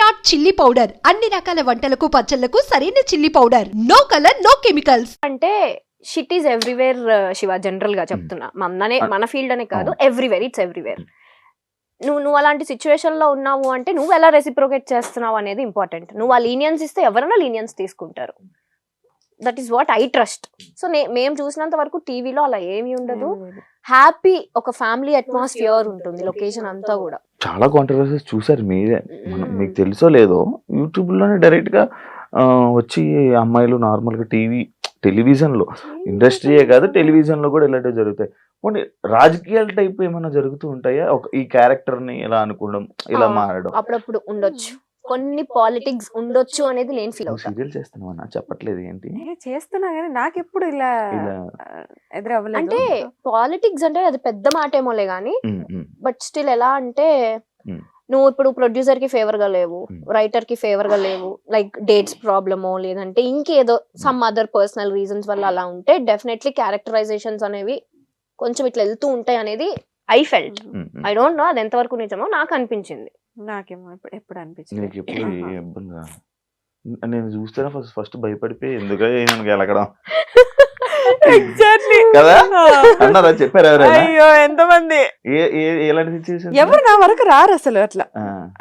Virat chilli powder. అన్ని రకాల వంటలకు పచ్చళ్ళకు సరైన chilli powder. No colour no chemicals. అంటే షిట్ ఈస్ ఎవ్రీవేర్ శివ జనరల్గా చెప్తున్నా. మననే మన ఫీల్డ్ అనే కాదు ఎవ్రీవేర్ ఇట్స్ ఎవ్రీవేర్ నువ్వు నువ్వు అలాంటి సిచ్యువేషన్లో ఉన్నావు అంటే నువ్వు ఎలా రెసిప్రోకేట్ చేస్తున్నావు అనేది ఇంపార్టెంట్ నువ్వు ఆ లీనియన్స్ ఇస్తే ఎవరైనా లీనియన్స్ తీసుకుంటారు. That is what I trust so నే మేము చూసినంత వరకు టీవీలో అలా ఏమీ ఉండదు. హ్యాపీ ఒక ఫ్యామిలీ అట్మాస్ఫియర్ ఉంటుంది. లొకేషన్ అంతా కూడా. చాలా కాంట్రవర్సీస్ చూసారు మీరే. మన-. మీకు తెలుసో లేదో యూట్యూబ్లోనే డైరెక్ట్గా ఆ, వచ్చి అమ్మాయిలు నార్మల్గా టీవీ టెలివిజన్లో ఇండస్ట్రీయే కాదు టెలివిజన్లో కూడా ఇలాంటివి జరుగుతాయి. పోనీ రాజకీయాల టైప్ ఏమైనా జరుగుతూ ఉంటాయా? ఒక ఈ క్యారెక్టర్ని ఇలా అనుకోవడం ఇలా ఆ, మారడం. అప్పుడప్పుడు ఉండొచ్చు. కొన్ని పాలిటిక్స్ ఉండొచ్చు అనేది నేను ఫీల్ అవుతా. సీరియల్ చేస్తున్నావు? అన్న చెప్పట్లేదు ఏంటి? నేను చేస్తున్నా కానీ నాకెప్పుడు ఇలా ఇలా ఎదురవ్వలేదు. అంటే పాలిటిక్స్ అంటే అది పెద్ద మాట ఏమోలే ఉమ్, బట్ స్టిల్ ఎలా అంటే Hmm. నువ్వు ఇప్పుడు ప్రొడ్యూసర్కి ఫేవర్గా లేవు Hmm. రైటర్కి ఫేవర్గా లేవు లైక్ డేట్స్ ప్రాబ్లమో లేదంటే ఇంకేదో సమ్ అదర్ పర్సనల్ రీజన్స్ వల్ల అలా ఉంటే డెఫినెట్లీ క్యారెక్టరైజేషన్స్ అనేవి కొంచెం ఇట్లా వెళ్తూ ఉంటాయి అనేది I felt. I don't know అది ఎంతవరకు నిజమో నాకు అనిపించింది. నాకేమో ఎప్పుడు ఎప్పుడు అనిపించింది. నీకు ఎప్పుడు ఏ ఇబ్బంది రాదు. నేను చూస్తేనే ఫస్ట్ ఫస్ట్ భయపడిపోయి ఎందుకు నన్ను గెలకడం ఎగ్జాక్ట్లీ కదా? అన్నారా? చెప్పారు ఎవరైనా? అయ్యో ఎంతమంది? ఏ ఏ- ఎలాంటి సిచ్యువేషన్ ఎవరు నా వరకు రారు అసలు అట్లా.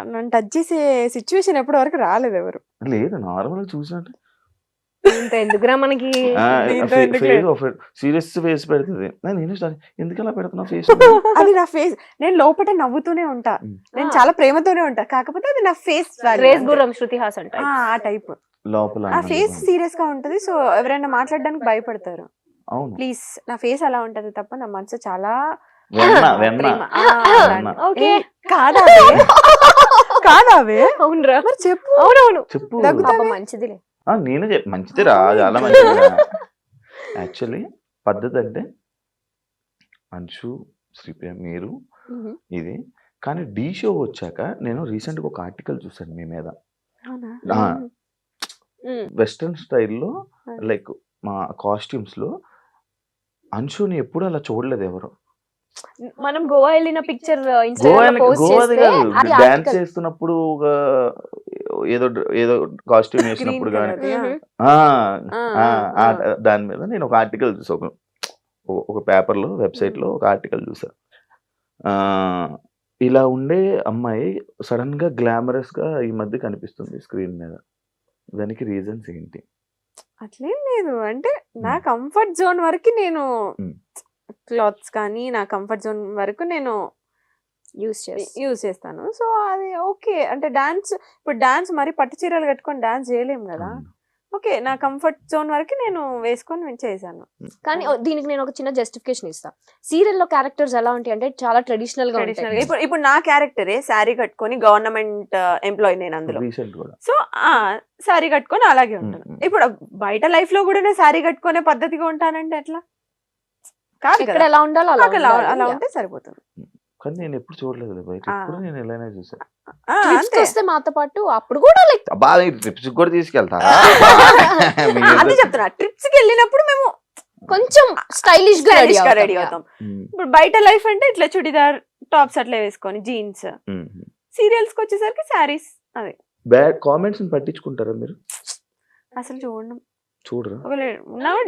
నన్ను టచ్ చేసే సిచ్యువేషన్ ఎప్పటి వరకు రాలేదు ఎవరు. లేదు నార్మల్ చూసినట్టు. ఎందుకురా మనకి. సీరియస్ ఫేస్ పెడుతుంది. నా నేను ఎందుకు అలా పెడుతున్నా ఫేస్? అది నా ఫేస్. నేను లోపల నవ్వుతూనే ఉంటా. నేను చాలా ప్రేమతోనే ఉంటా. కాకపోతే అది నా ఫేస్ రేస్ గుర్రం శృతి type. ఆ టైప్ లోపల ఆ ఫేస్ సీరియస్గా ఉంటది. సో ఎవరైనా మాట్లాడడానికి భయపడతారు. అవును. ప్లీజ్ నా ఫేస్ అలా ఉంటది తప్ప నా మనసు చాలా వెన్న వెన్న. ప్రేమ. ఆ, వెన్న. ఓకే. ఏ, కాదావే? కాదావే? అవునరా. మరి చెప్పు. అవునవును. చెప్పు. మంచిదిలే. నేనే చెప్ మంచిది రా చాలా మంచిది యాక్చువల్లీ పద్ధతి అంటే అంశు శ్రీప్రియ మీరు ఇది. కానీ డీ షో వచ్చాక నేను రీసెంట్గా ఒక ఆర్టికల్ చూసాను మీ మీద. వెస్ట్రన్ స్టైల్లో లైక్ మా కాస్ట్యూమ్స్లో అంశుని ఎప్పుడు అలా చూడలేదు ఎవరు. మనం గోవా వెళ్ళిన పిక్చర్ గోవా డాన్స్. చేస్తున్నప్పుడు ఒక ఏదో ఏదో కాస్ట్యూమ్ వేసినప్పుడు కానీ దాని మీద నేను ఒక ఆర్టికల్ చూసా ఒక పేపర్లో వెబ్సైట్లో ఒక ఆర్టికల్ చూసా. ఆ, ఇలా ఉండే అమ్మాయి సడన్గా గ్లామరస్గా ఈ మధ్య కనిపిస్తుంది స్క్రీన్ మీద. దానికి రీజన్స్ ఏంటి? అట్లేం లేదు. అంటే నా కంఫర్ట్ జోన్ వరకు నేను Mm. క్లాత్స్ కానీ నా కంఫర్ట్ జోన్ వరకు నేను యూస్ చేసి యూజ్ చేస్తాను. సో అది ఓకే. అంటే డాన్స్ ఇప్పుడు డాన్స్ మరి పట్టు చీరలు కట్టుకొని డాన్స్ చేయలేం కదా. ఓకే నా కంఫర్ట్ జోన్ వరకు నేను వేసుకొని చేశాను. కానీ దీనికి నేను ఒక చిన్న జస్టిఫికేషన్ ఇస్తా. సీరియల్లో క్యారెక్టర్స్ ఎలా ఉంటాయి అంటే చాలా ట్రెడిషనల్గా ట్రెడిషనల్ ఉంటాయి. ఇప్పుడు ఇప్పుడు నా క్యారెక్టరే శారీ కట్టుకొని గవర్నమెంట్ ఎంప్లాయీ నేను అందులో. రీసెంట్ కూడా. సో ఆ శారీ కట్టుకొని అలాగే ఉంటాను. ఇప్పుడు బయట లైఫ్లో కూడా నేను శారీ కట్టుకునే పద్ధతిగా ఉంటానంటే ఎట్లా? కాదు ఎలా ఉండాలో అలా. ఉంటే సరిపోతుంది. కానీ నేను ఎప్పుడు చూడలేదు బయట ఆ. ఎప్పుడు నేను ఎలానే చూసా. ఆ, Trips అంతే. వస్తే మాతో పాటు అప్పుడు కూడా లైక్ అబ్బా ట్రిప్స్ కూడా తీసుకెళ్తారా మీ ఆ, అదే చెప్తున్నా. ట్రిప్స్కి వెళ్ళినప్పుడు మేము కొంచెం స్టైలిష్గా రెడీ రెడీ అవుతాం. ఉమ్, ఇప్పుడు బయట లైఫ్ అంటే ఇట్లా చుడిదార్ టాప్స్ అట్లా వేసుకొని జీన్స్ ఉమ్. సీరియల్స్కి వచ్చేసరికి శారీస్ అదే. బ్యాడ్ కామెంట్స్ పట్టించుకుంటారా మీరు? అసలు చూడడం చూడరా.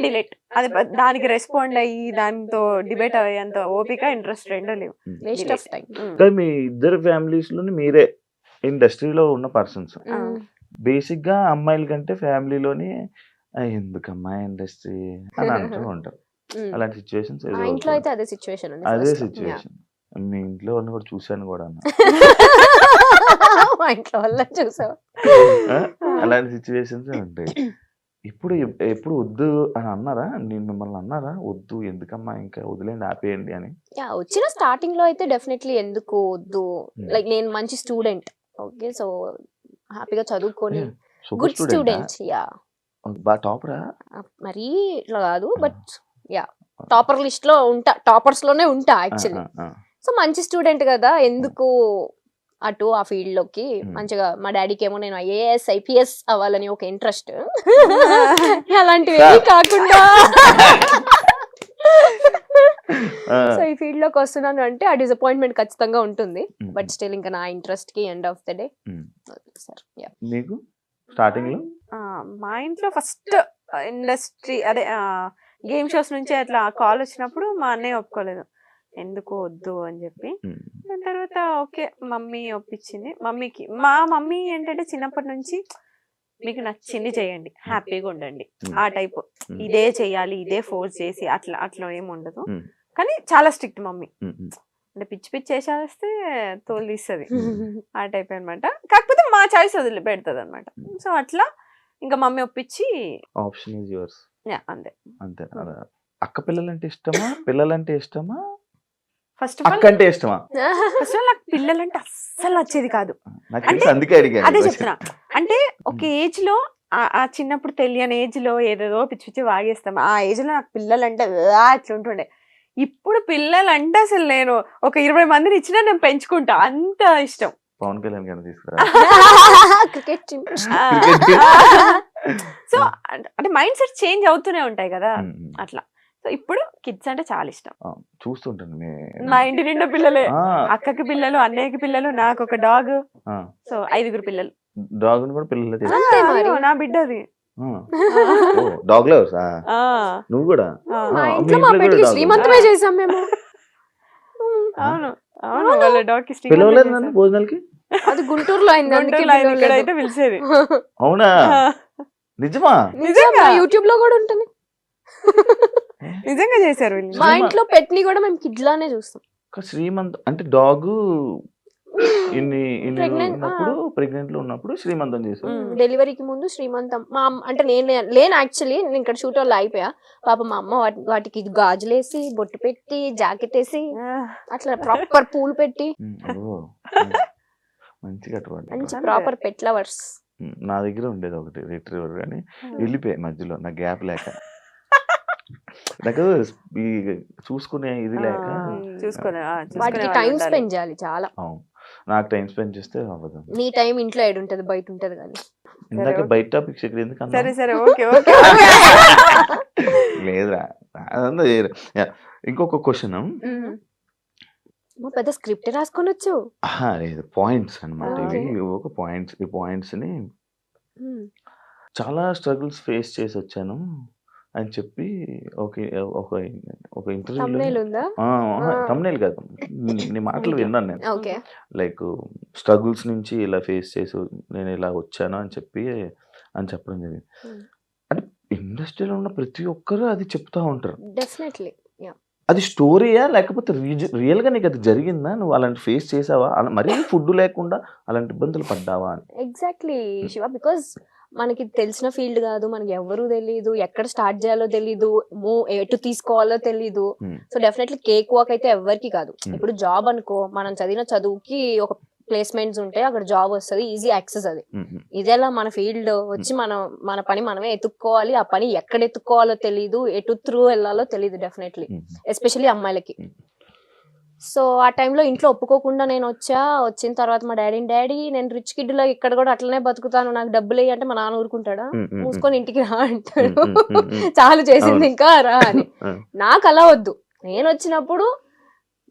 డిలీట్. అది దానికి రెస్పాండ్ అయ్యి దాంతో డిబేట్ అయ్యేంత ఓపిక ఇంట్రెస్ట్ రెండో లేవు. Waste of time. కానీ మీ ఇద్దరు ఫ్యామిలీస్లోని మీరే ఇండస్ట్రీలో ఉన్న పర్సన్స్. బేసిక్గా అమ్మాయిల కంటే ఫ్యామిలీలోని ఎందుకమ్మా ఇండస్ట్రీ అని అంటూ ఉంటారు. అలాంటి సిచ్యువేషన్స్ మా ఇంట్లో అయితే అదే సిచ్యువేషన్ ఉంది అదే. సిచ్యువేషన్. మీ ఇంట్లో వాళ్ళని కూడా చూశాను కూడా. మా ఇంట్లో వల్ల చూసావు? అలాంటి సిచ్యువేషన్స్ ఉంటాయి. ఇప్పుడు ఎప్- ఎప్పుడు వద్దు అని అన్నారా? నేను మిమ్మల్ని అన్నారా? వద్దు ఎందుకమ్మా ఇంకా వదిలేండి ఆపేయండి అని? యా వచ్చిన స్టార్టింగ్లో అయితే డెఫినెట్లీ ఎందుకు వద్దు. లైక్ నేను మంచి స్టూడెంట్ ఓకే సో హ్యాపీగా చదువుకొని గుడ్? Student yeah. బాగా టాపరా? మరీ ఇట్లా కాదు బట్ యా టాపర్ లిస్ట్లో ఉంటా టాపర్స్లోనే ఉంటా యాక్చువల్లీ సో మంచి స్టూడెంట్ కదా ఎందుకు అటు ఆ ఫీల్డ్లోకి. మంచిగా మా డాడీకి ఏమో నేను ఐఏఎస్ ఐపీఎస్ అవ్వాలని ఒక ఇంట్రెస్ట్. అలాంటివి. కాకుండా. సో ఈ ఫీల్డ్లోకి వస్తున్నాను అంటే ఆ డిసప్పాయింట్మెంట్ ఖచ్చితంగా ఉంటుంది. బట్ స్టిల్ ఇంకా నా ఇంట్రెస్ట్కి end of the day. Sir నీకు స్టార్టింగ్లో ఆ, మా ఇంట్లో ఫస్ట్ ఇండస్ట్రీ అదే గేమ్ షోస్ నుంచి అట్లా కాల్ వచ్చినప్పుడు మా అన్నయ్య ఒప్పుకోలేదు. ఎందుకు వద్దు అని చెప్పి. దాని తర్వాత ఓకే మమ్మీ ఒప్పించింది. మమ్మీకి మా మమ్మీ ఏంటంటే చిన్నప్పటి నుంచి మీకు నచ్చింది చేయండి. హ్యాపీగా ఉండండి. ఆ టైప్. ఇదే చెయ్యాలి ఇదే ఫోర్స్ చేసి అట్లా అట్లా ఏమి ఉండదు. కానీ చాలా స్ట్రిక్ట్ మమ్మీ. అంటే పిచ్చి పిచ్చి వేసేస్తే తోలు తీస్తుంది ఆ టైప్ అన్నమాట. కాకపోతే మా చాయిస్ వదిలి పెడుతుంది అనమాట సో అట్లా ఇంకా మమ్మీ ఒప్పించి ఆప్షన్ ఈజ్ యువర్స్. యా, అంతే. అంతే. అక్క పిల్లలంటే ఇష్టమా? పిల్లలంటే ఇష్టమా? ఫస్ట్ ఆఫ్ అక్క ఆల్ అంటే ఇష్టమా? ఫస్ట్ ఆఫ్ ఆల్ నాకు పిల్లలంటే అస్సలు నచ్చేది కాదు. నాకు అంటే- తెలుసు అందుకే అడిగాను అదే. చెప్తున్నా. అంటే ఒక ఏజ్లో ఆ- ఆ చిన్నప్పుడు తెలియని ఏజ్లో ఏదేదో పిచ్చి పిచ్చి వాగేస్తాం. ఆ ఏజ్లో నాకు పిల్లలంటే "ఆ" అట్లా ఉంటుండే. ఇప్పుడు పిల్లలంటే అసలు నేను ఒక ఇరవై మందిని ఇచ్చినా నేను పెంచుకుంటా. అంత ఇష్టం. పవన్ కళ్యాణ్ గారిని తీసుకురా. Cricket team. సో అంటే మైండ్ సెట్ చేంజ్ అవుతూనే ఉంటాయి కదా. ఉమ్, ఉమ్. అట్లా. సో ఇప్పుడు కిడ్స్ అంటే చాలా ఇష్టం. చూస్తుంటాను మీ- ఇంటి నిండా పిల్లలే. అక్కకి పిల్లలు అన్నయ్యకి పిల్లలు నాకు ఒక డాగ్. సో ఐదుగురు పిల్లలు. డాగ్ని కూడా పిల్లలే నా బిడ్డ అది డాగ్ లవర్స్? ఆ, నువ్వు కూడా? శ్రీమంతమే చేసాం మేము. అవును. అవును వాళ్ళ డాగ్కి పిలవలేదు భోజనాలకి? అది గుంటూరులో అయింది గుంటూరులో. ఇక్కడైతే పిలిచేది. అవునా? నిజమా? నిజంగా యూట్యూబ్లో కూడా ఉంటుంది. నిజంగా చేశారు మా ఇంట్లో పెట్ని కూడా మేము కిడ్ లానే చూస్తాం శ్రీమంత్ అంటే డాగ్ ఇన్ని ఇన్ని Pregnant, ఉన్నప్పుడు ప్రెగ్నెంట్లో ఉన్నప్పుడు శ్రీమంతం చేశారు. డెలివరీకి ముందు శ్రీమంతం. మా అమ్మ అంటే నేను లేను యాక్చువల్లీ నేను ఇక్కడ షూట్ వాళ్ళు అయిపోయా. పాప మా అమ్మ వాటి- వాటికి గాజులేసి బొట్టు పెట్టి జాకెట్ వేసి అట్లా ప్రాపర్ పూలు పెట్టి. మంచిగా మంచి. ప్రాపర్ పెట్ లవర్స్ నా దగ్గర ఉండేది ఒకటి రిట్రీవర్ కానీ వెళ్ళిపోయాయి మధ్యలో నా గ్యాప్ లేక. నాకు చూసుకునే ఇది లేక వాటికి టైం. స్పెండ్ చేయాలి చాలా. అవును. నాకు టైం స్పెండ్ చేస్తే అవ్వదు నీ టైం ఇంట్లో ఏడు ఉంటది బయట ఉంటది కానీ. ఇందాక. బయట టాపిక్స్ ఇక్కడ? సరే సరే ఓకే ఓకే. లేదురా. అదంతా ఇంకొక క్వశ్చన్ పెద్ద స్క్రిప్ట్ రాసుకొని వచ్చు లేదు. పాయింట్స్ అన్నమాట Okay. ఇవి. ఒక పాయింట్స్ ఈ పాయింట్స్ని చాలా స్ట్రగుల్స్ ఫేస్ చేసి వచ్చాను. అని చెప్పి ఒక ఒక ఒక తమ్నేల్ ఇంటర్వ్యూలో ఉందా? తమ్నేల్ కాదు. నీ- నీ మాటలు విన్నాను నేను. ఓకే లైక్ స్ట్రగుల్స్ నుంచి ఇలా ఫేస్ చేసి నేను ఇలా వచ్చాను అని చెప్పి అని చెప్పడం జరిగింది. Hmm. అంటే ఇండస్ట్రీలో ఉన్న ప్రతి ఒక్కరు అది చెప్తా ఉంటారు. డెఫినెట్లీ అది స్టోరీయా లేకపోతే రియల్గా నీకు అది జరిగిందా? నువ్వు అలాంటి ఫేస్ చేసావా? అలా మరీ ఫుడ్ లేకుండా అలాంటి ఇబ్బందులు పడ్డావా అని? ఎగ్జాక్ట్లీ శివ బికాస్ మనకి తెలిసిన ఫీల్డ్ కాదు మనకి ఎవరు తెలియదు ఎక్కడ స్టార్ట్ చేయాలో తెలీదు మూ ఎటు తీసుకోవాలో తెలీదు Hmm. So definitely cakewalk అయితే ఎవరికి కాదు Hmm. ఇప్పుడు జాబ్ అనుకో మనం చదివిన చదువుకి ఒక ప్లేస్మెంట్స్ ఉంటాయి అక్కడ జాబ్ వస్తుంది ఈజీ యాక్సెస్ అది మ్మ్. ఇదేలా మన ఫీల్డ్ వచ్చి మనం మన పని మనమే ఎత్తుక్కోవాలి ఆ పని ఎక్కడ ఎత్తుక్కోవాలో తెలీదు ఎటు త్రూ వెళ్ళాలో తెలీదు డెఫినెట్లీ మ్మ్. ఎస్పెషల్లీ అమ్మాయిలకి. సో ఆ టైంలో ఇంట్లో ఒప్పుకోకుండా నేను వచ్చా వచ్చిన తర్వాత మా డాడీ డాడీ నేను రిచ్ కిడ్లో ఇక్కడ కూడా అట్లనే బతుకుతాను నాకు డబ్బులు అంటే మా నాన్న ఊరుకుంటాడా. మూసుకొని ఇంటికి రా అంటాడు. చాలు చేసింది. ఇంకా రా అని. నాకు అలా వద్దు నేను వచ్చినప్పుడు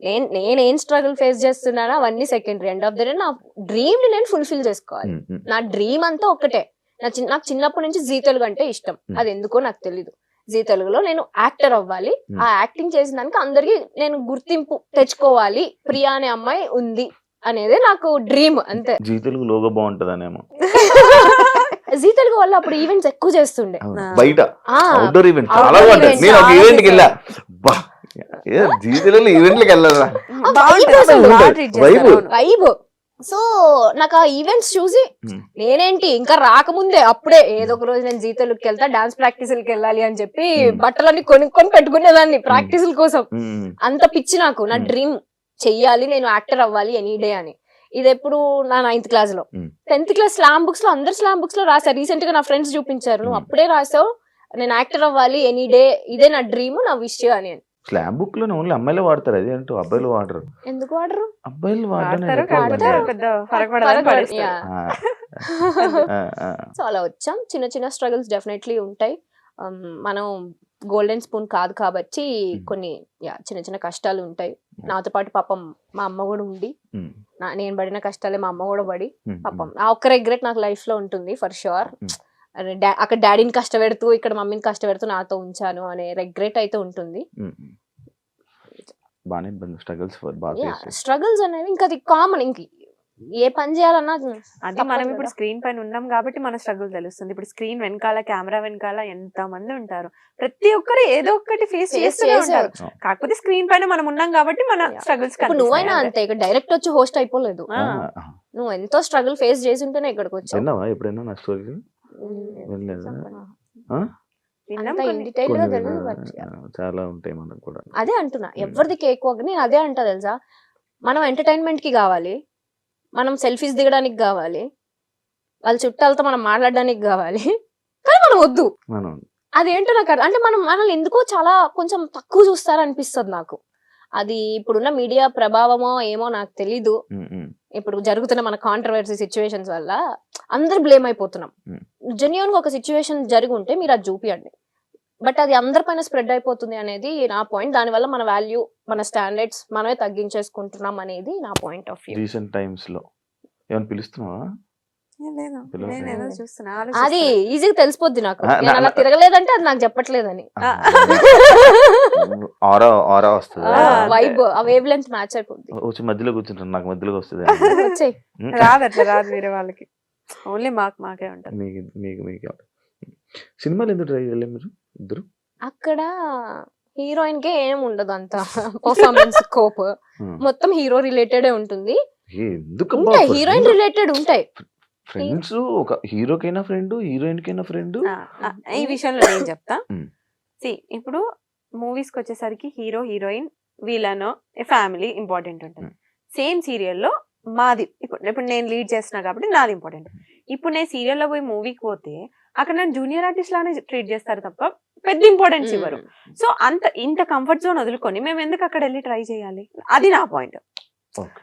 నేను నేను ఏం స్ట్రగుల్ ఫేస్ చేస్తున్నానో అవన్నీ secondary end of the day నా డ్రీమ్ని నేను ఫుల్ఫిల్ చేసుకోవాలి. నా డ్రీమ్ అంతా ఒక్కటే నా చిన్న నాకు చిన్నప్పటి నుంచి జీ తెలుగు అంటే ఇష్టం. అది ఎందుకో నాకు తెలీదు జీ తెలుగులో నేను యాక్టర్ అవ్వాలి. ఆ యాక్టింగ్ చేసిన దానికి అందరికి నేను గుర్తింపు తెచ్చుకోవాలి. ప్రియా అనే అమ్మాయి ఉంది అనేది నాకు డ్రీమ్ అంతే. జీ తెలుగు లోగో బాగుంటదనేమో. జీ తెలుగు వల్ల అప్పుడు ఈవెంట్స్ ఎక్కువ చేస్తుండే. బయట. అవుట్డోర్ ఈవెంట్ చాలా నేను ఒక ఈవెంట్కి. వెళ్ళా. బా. జీ తెలుగులో ఈవెంట్లకి వెళ్ళరా. వైబ్ సో నాకు ఆ ఈవెంట్స్ చూసి Hmm. నేనేంటి ఇంకా రాకముందే అప్పుడే ఏదో ఒక రోజు నేను జీతలుకి వెళ్తా డాన్స్ ప్రాక్టీసులకి వెళ్ళాలి అని చెప్పి Hmm. బట్టలన్నీ కొనుక్కొని పెట్టుకునేదాన్ని ప్రాక్టీసుల కోసం మ్మ్. అంత పిచ్చి నాకు నా Hmm. డ్రీమ్ చెయ్యాలి నేను యాక్టర్ అవ్వాలి ఎనీ డే అని ఇది ఎప్పుడు నా నైన్త్ క్లాస్లో Hmm. టెన్త్ క్లాస్ స్లామ్ బుక్స్లో అందరు స్లామ్ బుక్స్లో రాశారు రీసెంట్గా నా ఫ్రెండ్స్ చూపించారు నువ్వు Hmm. అప్పుడే రాసావు నేను యాక్టర్ అవ్వాలి ఎనీ డే ఇదే నా డ్రీమ్ నా విష్ అని స్లామ్ బుక్లో ఓన్లీ అమ్మాయిలు వాడతారు. అది ఏంటో అబ్బాయిలు వాడరు. ఎందుకు వాడరు? అబ్బాయిలు. సో అలా వచ్చాం. చిన్న చిన్న స్ట్రగుల్స్ డెఫినెట్లీ ఉంటాయి. మనం గోల్డెన్ స్పూన్ కాదు కాబట్టి. కొన్ని యా చిన్న చిన్న కష్టాలు ఉంటాయి. నాతో పాటు పాపం మా అమ్మ కూడా ఉండి నేను పడిన కష్టాలే మా అమ్మ కూడా పడి పాపం ఆ ఒక్క రెగ్రెట్ నాకు లైఫ్లో ఉంటుంది ఫర్ షూర్ అక్కడ డాడీని కష్టపెడుతూ ఇక్కడ మమ్మీని కష్టపెడుతూ నాతో ఉంచాను అనే రెగ్రెట్ అయితే ఉంటుంది. బాగానే స్ట్రగల్స్ అనేవి ఇంకా అది కామన్ ఇంక ఏ పని చేయాలన్నా అది తప్పదు మనం ఇప్పుడు. స్క్రీన్ పైన ఉన్నాం కాబట్టి మన స్ట్రగుల్ తెలుస్తుంది. ఇప్పుడు స్క్రీన్ వెనకాల కెమెరా వెనకాల ఎంత మంది ఉంటారు? ప్రతి ఒక్కరు ఏదో ఒకటి ఫేస్ చేస్తూనే. ఉంటారు. కాకపోతే స్క్రీన్ పైన మనం ఉన్నాం కాబట్టి మన. స్ట్రగుల్స్ ఇప్పుడు నువ్వైనా అంతే. ఇక్కడ డైరెక్ట్ వచ్చి హోస్ట్ అయిపోలేదు. నువ్వు ఎంతో స్ట్రగుల్ ఫేస్ చేసి ఉంటేనే ఇక్కడికి వచ్చావు. ఎప్పుడైనా నా స్టోరీ చాలా ఉంటాయి మనకు కూడా. అదే అంటున్నా. ఎవరిది కేక్ నేను అదే అంటా తెలుసా? మనం ఎంటర్టైన్మెంట్కి కావాలి. మనం సెల్ఫీస్ దిగడానికి కావాలి. వాళ్ళ చుట్టాలతో మనం మాట్లాడడానికి కావాలి. కానీ మనం వద్దు. మనం అదేంటో నాకు అంటే మనం మనల్ని ఎందుకో చాలా కొంచెం తక్కువ చూస్తారు అనిపిస్తుంది నాకు. అది ఇప్పుడున్న మీడియా ప్రభావమో ఏమో నాకు తెలీదు. ఇప్పుడు జరుగుతున్న మన కాంట్రవర్సీ సిచ్యువేషన్స్ వల్ల అందరు బ్లేమ్ అయిపోతున్నాం. Hmm. జెన్యున్గా ఒక సిచ్యువేషన్ జరిగి ఉంటే మీరు అది చూపియండి. బట్ అది అందరిపైన స్ప్రెడ్ అయిపోతుంది అనేది నా పాయింట్ దానివల్ల మన వాల్యూ మన స్టాండర్డ్స్ మనమే తగ్గించేసుకుంటున్నాం అనేది నా పాయింట్ ఆఫ్ వ్యూ రీసెంట్ టైమ్స్లో. ఏమైనా పిలుస్తున్నావా? అది ఆలోచిస్తున్నా. ఈజీగా తెలిసిపోద్ది నాకు. నేను అలా తిరగలేదంటే అది నాకు చెప్పట్లేదని. ఆ. ఆరా ఆరా వస్తుంది. ఆ, వైబ్ ఆ వేవ్ లెంత్ మ్యాచ్ అయిపోద్ది వచ్చి మధ్యలోకి కూర్చుంటాను. నాకు మధ్యలోకి వస్తుంది. రాదు అట్లా రాదు వేరే వాళ్ళకి. ఓన్లీ మాకు మాకే ఉంటారు మీకు మీకు మీకు సినిమాలు ఎందుకు ట్రై చేయలేదు మీరు ఇద్దరు? అక్కడ హీరోయిన్ కే ఏం ఉండదు అంత పర్ఫార్మెన్స్ ఉమ్. మొత్తం హీరో రిలేటెడ్ ఉంటుంది. హీరోయిన్ రిలేటెడ్ ఉంటాయి. ఫ్రెండ్స్ ఒక హీరోకైనా ఫ్రెండ్ హీరోయిన్ కైనా ఫ్రెండ్. ఆ, ఆ, ఈ విషయంలో నేను చెప్తా. మ్. సి ఇప్పుడు మూవీస్కి వచ్చేసరికి హీరో హీరోయిన్ వీళ్ళను ఫ్యామిలీ ఇంపార్టెంట్ ఉంటుంది. సేమ్ సీరియల్లో మాది ఇప్పుడు ఇప్పుడు నేను లీడ్ చేస్తున్నా కాబట్టి నాది ఇంపార్టెంట్. ఇప్పుడు నేను సీరియల్లో పోయి మూవీకి పోతే అక్కడ నన్ను జూనియర్ ఆర్టిస్ట్ లానే ట్రీట్ చేస్తారు తప్ప పెద్ద ఇంపార్టెన్స్ ఇవ్వరు. సో అంత ఇంత కంఫర్ట్ జోన్ వదులుకొని మేము ఎందుకు అక్కడ వెళ్ళి ట్రై చేయాలి? అది నా పాయింట్. Okay.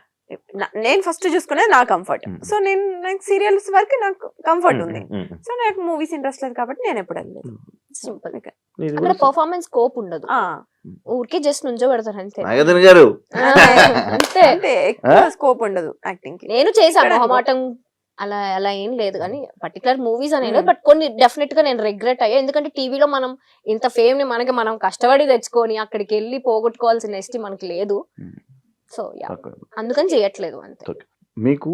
నేను ఫస్ట్ చూసుకునేది నా కంఫర్ట్. సో నేను నాకు సీరియల్స్ వరకు నాకు కంఫర్ట్ ఉంది. సో నాకు మూవీస్ ఇంట్రెస్ట్ లేదు కాబట్టి నేను ఎప్పుడు వెళ్ళలేదు. సింపుల్ అక్కడ కూడా పర్ఫార్మెన్స్ స్కోప్ ఉండదు. ఆ, ఊరికే జస్ట్ నుంచో పెడతారు అంతే. నాగార్జున గారు. అంతే. అంటే ఎక్కువ స్కోప్ ఉండదు యాక్టింగ్కి. నేను చేశాను మొహమాటం అలా అలా ఏం లేదు కానీ పర్టికులర్ మూవీస్ అనేది. బట్ కొన్ని డెఫినెట్గా నేను రిగ్రెట్ అయ్యా. ఎందుకంటే టీవీలో మనం ఇంత ఫేమ్ని మనకి మనం కష్టపడి తెచ్చుకొని అక్కడికి వెళ్ళి పోగొట్టుకోవాల్సిన ఎస్టీ మనకి లేదు. So yeah. అందుకని చేయట్లేదు అంతే. మీకు